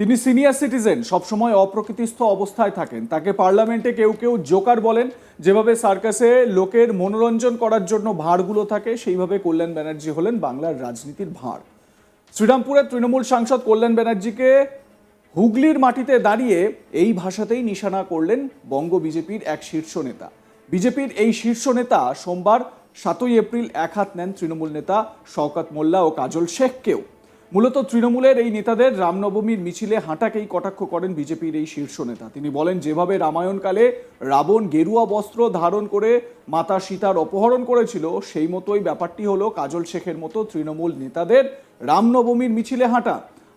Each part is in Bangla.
তিনি সিনিয়র সিটিজেন সবসময় অপ্রকৃতিস্থ অবস্থায় থাকেন। তাকে পার্লামেন্টে কেউ কেউ জোকার বলেন। যেভাবে সার্কাসে লোকের মনোরঞ্জন করার জন্য ভাঁড়গুলো থাকে, সেইভাবে কল্যাণ ব্যানার্জি হলেন বাংলার রাজনীতির ভাঁড় শ্রীরামপুরের তৃণমূল সাংসদ কল্যাণ ব্যানার্জিকে হুগলির মাটিতে দাঁড়িয়ে এই ভাষাতেই নিশানা করলেন বঙ্গ বিজেপির এক শীর্ষ নেতা। বিজেপির এই শীর্ষ নেতা সোমবার সাতই এপ্রিল এক হাত নেন তৃণমূল নেতা শওকত মোল্লা ও কাজল শেখকেও। মূলত তৃণমূলের এই নেতাদের রামনবমীর মিছিলে হাঁটাকেই কটাক্ষ করেন বিজেপির এই শীর্ষ নেতা। তিনি বলেন, যেভাবে রামায়ণকালে রাবণ গেরুয়া বস্ত্র ধারণ করে মাতা সীতার অপহরণ করেছিল, সেই মতোই ব্যাপারটি হলো কাজল শেখের মতো তৃণমূল নেতাদের রামনবমীর মিছিলে হাঁটা।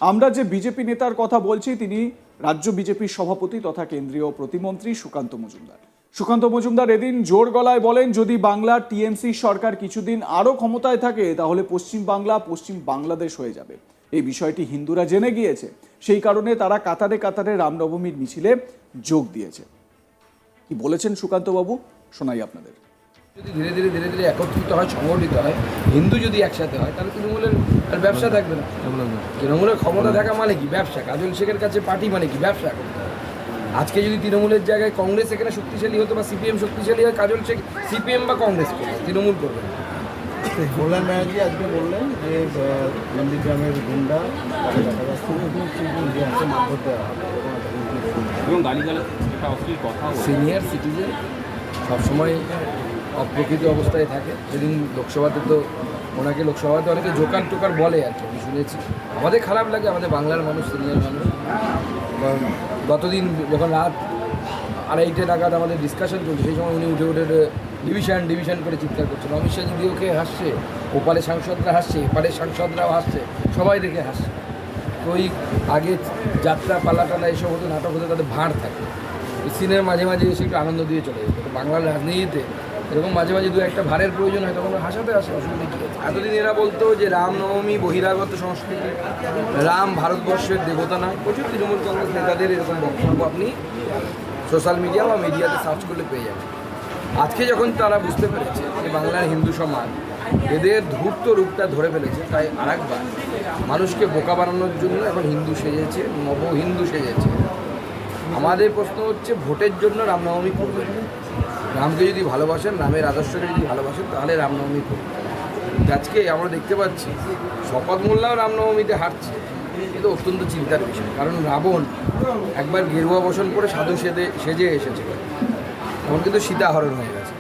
আমরা যে বিজেপি নেতার কথা বলছি, তিনি রাজ্য বিজেপির সভাপতি তথা কেন্দ্রীয় প্রতিমন্ত্রী সুকান্ত মজুমদার। সুকান্ত মজুমদার এদিন জোর গলায় বলেন যদি বাংলার টিএমসি সরকার কিছুদিন আরও ক্ষমতায় থাকে তাহলে পশ্চিম বাংলা পশ্চিম বাংলাদেশ হয়ে যাবে। এই বিষয়টি হিন্দুরা জেনে গিয়েছে। সেই কারণে তারা কাতারে কাতারে রামনবমীর মিছিলে যোগ দিয়েছে। কি বলেছেন সুকান্তবাবু? শোনাই আপনাদের। যদি ধীরে ধীরে ধীরে ধীরে একত্রিত হয় সংগঠিত হয় হিন্দু যদি একসাথে হয় তাহলে তৃণমূলের আর ব্যবসা থাকবে না। তৃণমূলের ক্ষমতা থাকা মানে কি? ব্যবসা। কাজল শেখের কাছে পার্টি মানে কি? ব্যবসা আজকে যদি তৃণমূলের জায়গায় কংগ্রেস এখানে শক্তিশালী হতো বা সিপিএম শক্তিশালী হয় কাজল শেখ সিপিএম বা কংগ্রেস করবে তৃণমূল করবে। কল্যাণ ব্যানার্জি আজকে বললেন যে নন্দীগ্রামের গুন্ডা তাকে দেখা যাচ্ছে এবং সিনিয়র সিটিজেন সবসময় অপ্রকৃত অবস্থায় থাকে। সেদিন লোকসভাতে তো ওনাকে লোকসভাতে অনেকে জোকার টোকার বলে আর কি আমি শুনেছি। আমাদের খারাপ লাগে আমাদের বাংলার মানুষ সিনিয়র মানুষ। গতদিন যখন রাত আড়াইটে নাগাদ আমাদের ডিসকাশন চলছে, সেই সময় উনি উঠে উঠে ডিভিশন ডিভিশন করে চিৎকার করছেন। অমিত যদি ওকে হাসছে ওপারে সাংসদরা হাসছে এপারে সাংসদরাও হাসছে, সবাই দেখে হাসছে। ওই আগে যাত্রা পালা টালা এসব হতো, নাটক হতো তাদের ভাঁড় থাকে। সিনের মাঝে মাঝে এসে একটু আনন্দ দিয়ে চলে যেত। বাংলার রাজনীতিতে এরকম মাঝে মাঝে দু একটা ভারের প্রয়োজন হয়, তখন হাসাতে আসে, অসুবিধা কী এতদিন এরা বলতো যে রামনবমী বহিরাগত সংস্কৃতি, রাম ভারতবর্ষের দেবতা না প্রচুর তৃণমূল কংগ্রেস নেতাদের এরকম বক্তব্য আপনি সোশ্যাল মিডিয়া বা মিডিয়াতে সার্চ করলে পেয়ে যাবেন। আজকে যখন তারা বুঝতে পেরেছে যে বাংলার হিন্দু সমাজ এদের ধূর্ত রূপটা ধরে ফেলেছে, তাই আরেকবার মানুষকে বোকা বানানোর জন্য এখন হিন্দু সেজেছে, নব হিন্দু সেজেছে। আমাদের প্রশ্ন হচ্ছে, ভোটের জন্য রামনবমী করবেন রামকে যদি ভালোবাসেন, রামের আদর্শকে যদি ভালোবাসেন, তাহলে রামনবমী কিন্তু আজকে আমরা দেখতে পাচ্ছি, শপথ মোল্লাও রামনবমীতে হাঁটছে এটা অত্যন্ত চিন্তার বিষয়। কারণ রাবণ একবার গেরুয়া বসন করে সাধু সেজে সেজে এসেছিল তখন কিন্তু সীতা হরণ হয়ে গেছে।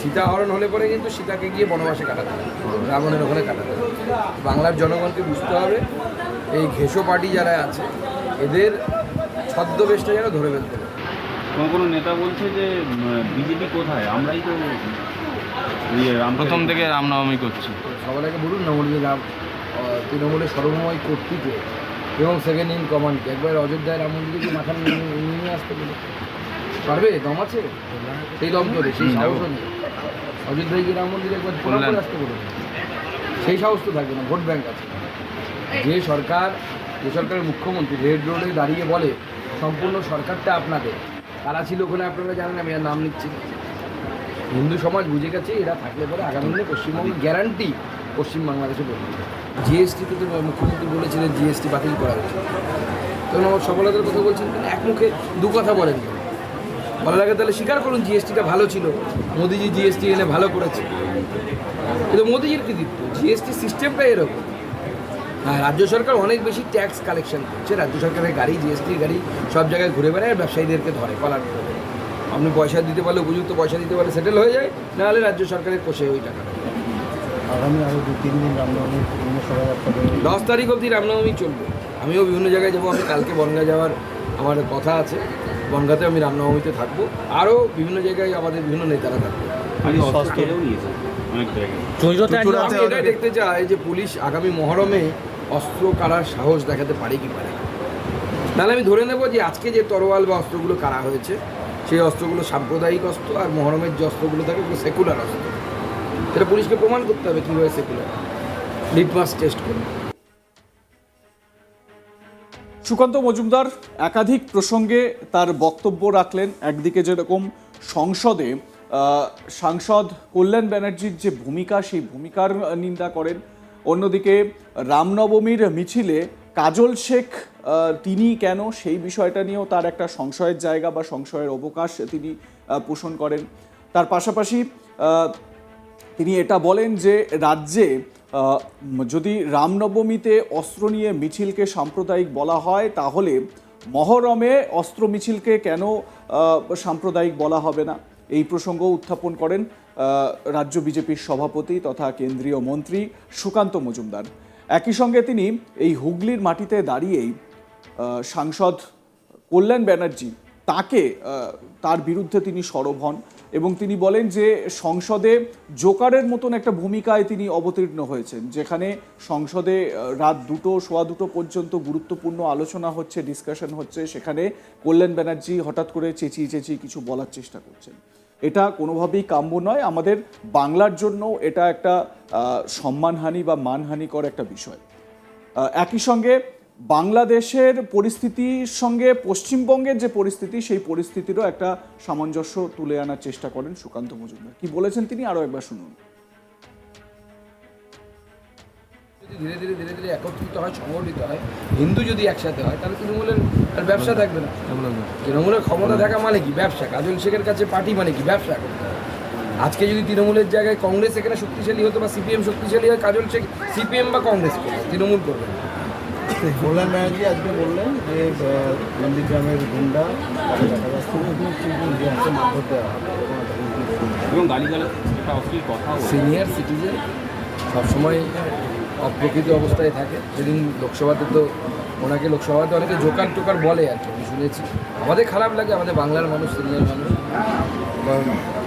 সীতা হরণ হলে পরে কিন্তু সীতাকে গিয়ে বনবাসে কাটাতে হবে, রাবণের ওখানে কাটাতে হবে। বাংলার জনগণকে বুঝতে হবে, এই ঘেঁষো পার্টি যারা আছে, এদের ছদ্মবেশটা যেন ধরে ফেলতে কোনো কোনো নেতা বলছে যে বিজেপি কোথায়? আমরাই তো ইয়ে রাম প্রথম থেকে রামনবমী করছি। সবার আগে বলুন না বলবে রাম আহ, তৃণমূলের সর্বময় কর্তৃত্বে এবং সেকেন্ড ইন কমান্ডকে একবার অযোধ্যায় রাম মন্দিরকে মাথা নিয়ে নিয়ে নিয়ে আসতে পারে পারবে? দম আছে? সেই দম করে সেই সাহস নেই। অযোধ্যায় গিয়ে রাম মন্দিরে একবার প্রণাম করে আসতে বলুন। সেই সাহস তো থাকবে না ভোট ব্যাংক আছে। যে সরকার যে সরকারের মুখ্যমন্ত্রী রেড রোডে দাঁড়িয়ে বলে সম্পূর্ণ সরকারটা আপনাদের। কারা ছিল ওখানে আপনারা জানেন, আমি নাম নিচ্ছি হিন্দু সমাজ বুঝে গেছে, এরা থাকলে পরে আগামী দিনে পশ্চিমবঙ্গ গ্যারান্টি পশ্চিম বাংলাদেশে বলবে জিএসটিতে তো মুখ্যমন্ত্রী বলেছিলেন জিএসটি বাতিল করা হয়েছে তখন আমার সফলতার কথা বলছেন এক মুখে দু কথা বলেন। ভালো লাগে তাহলে স্বীকার করুন জিএসটিটা ভালো ছিল। মোদিজি জিএসটি এনে ভালো করেছে। কিন্তু মোদিজির কৃতিত্ব জিএসটি সিস্টেমটা এরকম। রাজ্য সরকার অনেক বেশি ট্যাক্স কালেকশন করছে। রাজ্য সরকারের গাড়ি জিএসটি গাড়ি সব জায়গায় ঘুরে বেড়ায় আর ব্যবসায়ীদেরকে ধরে কলার ধরে আপনি পয়সা দিতে পারলে উপযুক্ত পয়সা দিতে পারলে সেটেল হয়ে যায় নাহলে রাজ্য সরকারের কোষে ওই টাকা আগামী আরও দু তিন দিন রামনবমী। দশ তারিখ অবধি রামনবমী চলবে। আমিও বিভিন্ন জায়গায় যাব আমি কালকে বনগা যাওয়ার আমার কথা আছে। বনগাতে আমি রামনবমীতে থাকব। আরও বিভিন্ন জায়গায় আমাদের বিভিন্ন নেতারা থাকবে। দেখতে চাই যে পুলিশ আগামী মহরমে অস্ত্র কারার সাহস দেখাতে পারে কি পারে তাহলে আমি ধরে নেব যে আজকে যে তরোয়াল বা অস্ত্রগুলো কারা হয়েছে, সেই অস্ত্রগুলো সাম্প্রদায়িক অস্ত্র আর মহরমের যে অস্ত্রগুলো থাকে ওগুলো সেকুলার অস্ত্র। এটা পুলিশকে প্রমাণ করতে হবে কীভাবে সেকুলার লিটমাস টেস্ট করে সুকান্ত মজুমদার, একাধিক প্রসঙ্গে তার বক্তব্য রাখলেন। একদিকে যেরকম সংসদে সাংসদ কল্যাণ ব্যানার্জির যে ভূমিকা, সেই ভূমিকার নিন্দা করেন। অন্যদিকে রামনবমীর মিছিলে কাজল শেখ তিনি কেন সেই বিষয়টা নিয়েও তার একটা সংশয়ের জায়গা বা সংশয়ের অবকাশ তিনি পোষণ করেন। তার পাশাপাশি তিনি এটা বলেন যে রাজ্যে যদি রামনবমীতে অস্ত্র নিয়ে মিছিলকে সাম্প্রদায়িক বলা হয়, তাহলে মহরমে অস্ত্র মিছিলকে কেন সাম্প্রদায়িক বলা হবে না? এই প্রসঙ্গ উত্থাপন করেন রাজ্য বিজেপির সভাপতি তথা কেন্দ্রীয় মন্ত্রী সুকান্ত মজুমদার। একই সঙ্গে তিনি এই হুগলির মাটিতে দাঁড়িয়েই সাংসদ কল্যাণ ব্যানার্জি তাকে তার বিরুদ্ধে তিনি সরব হন এবং তিনি বলেন যে সংসদে জোকারের মতন একটা ভূমিকায় তিনি অবতীর্ণ হয়েছেন, যেখানে সংসদে রাত দুটো, সোয়া দুটো পর্যন্ত গুরুত্বপূর্ণ আলোচনা হচ্ছে ডিসকাশন হচ্ছে, সেখানে কল্যাণ ব্যানার্জি হঠাৎ করে চেঁচিয়ে চেঁচিয়ে কিছু বলার চেষ্টা করছেন। এটা কোনোভাবেই কাম্য নয়, আমাদের বাংলার জন্য এটা একটা সম্মানহানি বা মানহানিকর একটা বিষয়। একই সঙ্গে বাংলাদেশের পরিস্থিতির সঙ্গে পশ্চিমবঙ্গের যে পরিস্থিতি সেই পরিস্থিতিরও একটা সামঞ্জস্য তুলে আনার চেষ্টা করেন সুকান্ত মজুমদার। কি বলেছেন তিনি? আরও একবার শুনুন। যদি ধীরে ধীরে ধীরে ধীরে একত্রিত হয় সংগঠিত হয় হিন্দু যদি একসাথে হয় তাহলে তৃণমূলের আর ব্যবসা থাকবে না। তৃণমূলের ক্ষমতা থাকা মানে কি? ব্যবসা। কাজল শেখের কাছে পার্টি মানে কি? ব্যবসা। আজকে যদি তৃণমূলের জায়গায় কংগ্রেস এখানে শক্তিশালী হতো বা সিপিএম শক্তিশালী হয় কাজল শেখ সিপিএম বা কংগ্রেস করবে তৃণমূল করবে না। কল্যাণ ব্যানার্জি আজকে বললেন যে নন্দীগ্রামের গুন্ডা তাকে দেখা যাচ্ছে এবং যে আছে মারধর দেওয়া হবে। এরকম একটা হুমকি। এবং গালিগালাজ একটা অশ্লীল কথাও। সিনিয়র সিটিজেন সবসময় অপ্রকৃত অবস্থায় থাকে। সেদিন লোকসভাতে তো ওনাকে লোকসভাতে অনেকে জোকার টোকার বলে আর কি শুনেছি। আমাদের খারাপ লাগে আমাদের বাংলার মানুষ সিনিয়র মানুষ।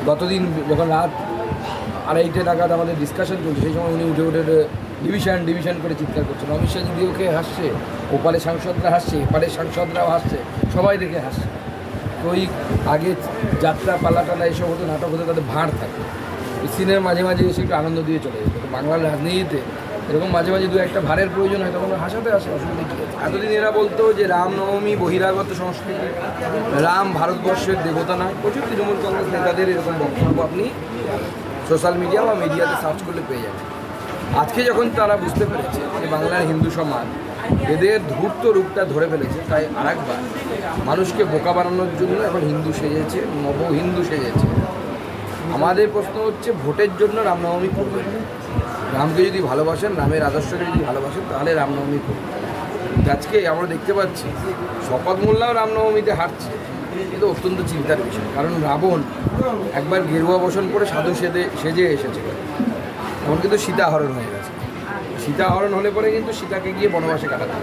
গতদিন যখন রাত আড়াইটে নাগাদ আমাদের ডিসকাশন চলছে সেই সময় উনি উঠে উঠে ডিভিশন ডিভিশন করে চিৎকার করছেন অমিত শাহ যদি ওকে হাসছে ওপারে সাংসদরা হাসছে এপারে সাংসদরাও হাসছে, সবাই দেখে হাসছে। ওই আগে যাত্রা, পালাটালা এসব হতো, নাটক হতো, তাদের ভাঁড় থাকে। সিনের মাঝে মাঝে এসে একটু আনন্দ দিয়ে চলে যেত। বাংলার রাজনীতিতে এরকম মাঝে মাঝে দু একটা ভারের প্রয়োজন হয়, তখন হাসাতে আসে অসুবিধা কী আছে? এতদিন এরা বলতো যে রামনবমী বহিরাগত সংস্কৃতি, রাম ভারতবর্ষের দেবতা না প্রচুর তৃণমূল কংগ্রেস নেতাদের এরকম বক্তব্য আপনি সোশ্যাল মিডিয়া বা মিডিয়াতে সার্চ করলে পেয়ে যাবেন। আজকে যখন তারা বুঝতে পেরেছে যে বাংলার হিন্দু সমাজ এদের ধূর্ত রূপটা ধরে ফেলেছে, তাই আরেকবার মানুষকে বোকা বানানোর জন্য এখন হিন্দু সেজেছে, নব হিন্দু সেজেছে। আমাদের প্রশ্ন হচ্ছে, ভোটের জন্য রামনবমী করবেন রামকে যদি ভালোবাসেন, রামের আদর্শকে যদি ভালোবাসেন, তাহলে রামনবমী কিন্তু আজকে আমরা দেখতে পাচ্ছি, শপথ মোল্লাও রামনবমীতে হাঁটছে কিন্তু অত্যন্ত চিন্তার বিষয়, কারণ রাবণ একবার গেরুয়া বসন করে সাধু সেজে সেজে এসেছে এখন কিন্তু সীতা হরণ হয়ে গেছে। সীতা হরণ হলে পরে কিন্তু সীতাকে গিয়ে বনবাসে কাটাতে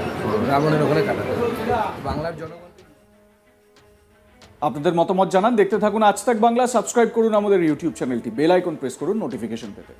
রাবণের ওখানে কাটাতে বাংলার জনগণ আপনাদের মতামত জানান, দেখতে থাকুন আজ তাক বাংলা, সাবস্ক্রাইব করুন আমাদের ইউটিউব চ্যানেলটি, বেল আইকন প্রেস করুন নোটিফিকেশন পেতে।